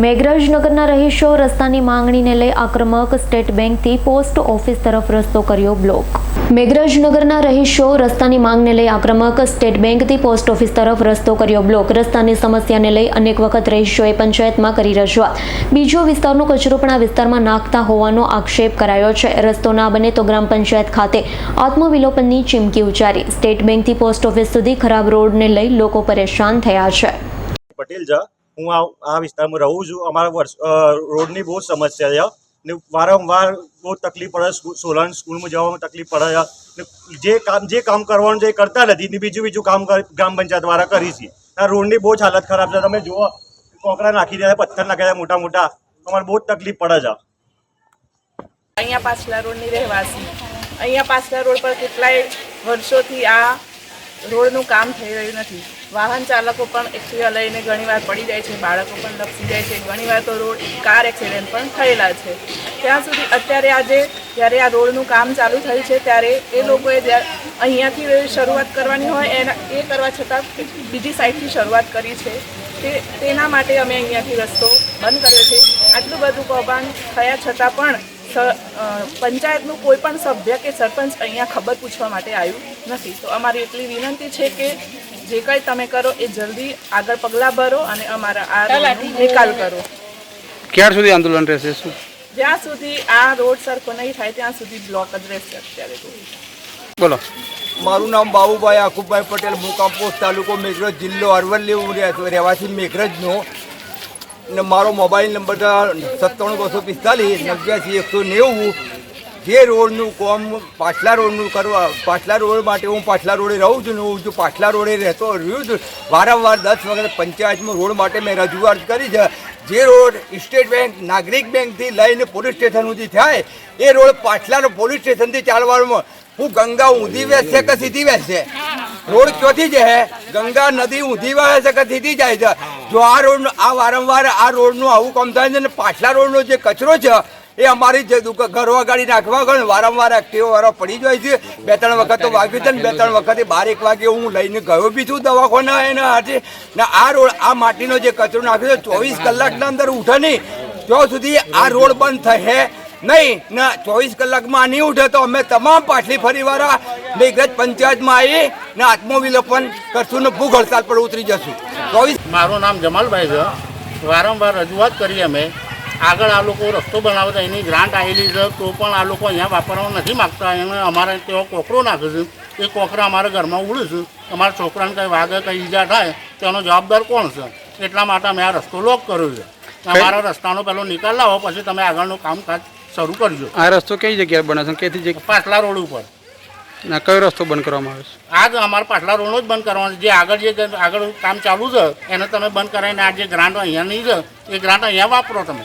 મેઘરાજનગરના રહીશો રસ્તાની માંગણીને લઈ આક્રમક સ્ટેટ બેંકથી પોસ્ટ ઓફિસ તરફ રસ્તો કર્યો બ્લોક. મેઘરાજનગરના રહીશો રસ્તાની માંગને લઈ આક્રમક સ્ટેટ બેંકથી પોસ્ટ ઓફિસ તરફ રસ્તો કર્યો બ્લોક. રસ્તાની સમસ્યાને લઈ અનેક વખત રહીશોએ પંચાયતમાં કરી રજૂઆત. બીજો વિસ્તારનો કચરો પણ આ વિસ્તારમાં નાખતા હોવાનો આક્ષેપ કરાયો છે. રસ્તો ના બને તો ગ્રામ પંચાયત ખાતે આત્મવિલોપનની ચીમકી ઉચ્ચારી. સ્ટેટ બેંકથી પોસ્ટ ઓફિસ સુધી ખરાબ રોડને લઈ લોકો પરેશાન થયા છે. પટેલ છે હું આ આ વિસ્તારમાં રહું છું. અમારા વર્ષ રોડની બહુ સમસ્યા છે ને વારંવાર બહુ તકલીફ પડે સોલાન સ્કૂલમાં જવામાં તકલીફ પડે ને જે કામ જે કામ કરવાનું છે એ કરતા નથી. ને બીજું બીજું કામ ગ્રામ પંચાયત દ્વારા કરી છે. આ રોડની બહુ જ હાલત ખરાબ છે. તમે જુઓ, કોકરા નાખી દે, પથ્થર નાખ્યા મોટા મોટા. અમારે બહુ તકલીફ પડે છે. અહીંયા પાછલા રોડની રહેવાસી. અહીંયા પાછલા રોડ પર કેટલાય વર્ષોથી આ રોડનું કામ થઈ રહ્યું નથી. વાહન ચાલકો પણ એક્ટિવા લઈને ઘણીવાર પડી જાય છે, બાળકો પણ લપસી જાય છે. ઘણીવાર તો રોડ કાર એક્સિડન્ટ પણ થયેલા છે. ત્યાં સુધી અત્યારે આજે જ્યારે આ રોડનું કામ ચાલુ થયું છે, ત્યારે એ લોકોએ અહીંયાથી શરૂઆત કરવાની હોય, એના એ કરવા છતાં બીજી સાઈડથી શરૂઆત કરી છે. તે તેના માટે અમે અહીંયાથી રસ્તો બંધ કર્યો છે. આટલું બધું કૌભાંડ થયા છતાં પણ પંચાયતનું કોઈ પણ સભ્ય કે સરપંચ અહીંયા ખબર પૂછવા માટે આવ્યું નથી. તો અમારી એટલી વિનંતી છે કે જે કંઈ તમે કરો એ જલ્દી આગળ પગલાં ભરો અને અમારા આ નિકાલ કરો. ક્યાર સુધી આંદોલન રહેશે શું? જ્યાં સુધી આ રોડ સરખો નહીં થાય ત્યાં સુધી બ્લોક જ રહેશે અત્યારે બોલો. મારું નામ બાબુભાઈ આખુભાઈ પટેલ મુકામ પોસ્ટ તાલુકો મેઘરજ જિલ્લો અરવલ્લી. હું રહેતો રહેવાસી મેઘરજનો. ને મારો મોબાઈલ નંબર સત્તાણું બસો પિસ્તાલીસ નવ્યાસી એકસો નેવું. જે રોડનું કોમ, પાછલા રોડનું કરવા, પાછલા રોડ માટે હું પાછલા રોડે રહું છું ને હું જો પાછલા રોડે રહેતો રહ્યું છું, વારંવાર દસ વખત પંચાયતમાં રોડ માટે મેં રજૂઆત કરી છે. જે રોડ સ્ટેટ બેંક, નાગરિક બેંકથી લઈને પોલીસ સ્ટેશન સુધી થાય, એ રોડ પાછલાનો પોલીસ સ્ટેશનથી ચાલવામાં. હું ગંગા ઊંધી વેચશે કે સીધી વેચશે? રોડ ક્યોથી છે ગંગા નદી ઊંધી વહે છે કે સીધી જાય છે? જો આ રોડ આ વારંવાર આ રોડનું આવું કામ થાય છે ને પાછલા રોડનો જે કચરો છે એ અમારી જે ઘરવા ગાડી નાખવા ગયો વારંવાર એક્ટિવ વાળો પડી જાય છે. બે ત્રણ વખત તો વાગ્યું છે ને, બે ત્રણ વખતે બાર એક વાગે હું લઈને ગયો બી છું દવાખાના એના હાથે. ને આ રોડ આ માટીનો જે કચરો નાખ્યો છે, ચોવીસ કલાકના અંદર ઉઠે નહીં. ત્યાં સુધી આ રોડ બંધ થશે નહીં, ના ચોવીસ કલાકમાં નહીં ઉઠે તો અમે તમામ પાછલી ફરીવાળા મેઘરજ પંચાયતમાં આવી ને આત્મવિલોપન કરશું ને ભૂખ હડતાલ પર ઉતરી જશું. ચોવીસ મારું નામ જમાલભાઈ છે. વારંવાર રજૂઆત કરી અમે. આગળ આ લોકો રસ્તો બનાવે તો એની ગ્રાન્ટ આવેલી છે તો પણ આ લોકો અહીંયા વાપરવા નથી માગતા. એને અમારે તેઓ કોકરો નાખે છે. એ કોકરા અમારા ઘરમાં ઉડે છે. અમારા છોકરાને કંઈ વાગે કંઈ ઈજા થાય તો એનો જવાબદાર કોણ છે? એટલા માટે અમે આ રસ્તો લોક કર્યો છે. અમારા રસ્તાનો પહેલો નિકાલ લાવો પછી તમે આગળનું કામકાજ શરૂ કરજો. આ રસ્તો કઈ જગ્યાએ બને છે? કેથી પાછલા રોડ ઉપર. ના કયો રસ્તો બંધ કરવામાં આવે છે? આ જ અમારા પાછલા રોડનો જ બંધ કરવાનો છે. જે આગળ જે આગળ કામ ચાલુ છે એને તમે બંધ કરાવીને આ જે ગ્રાન્ટ અહીંયાની છે એ ગ્રાન્ટ અહીંયા વાપરો તમે.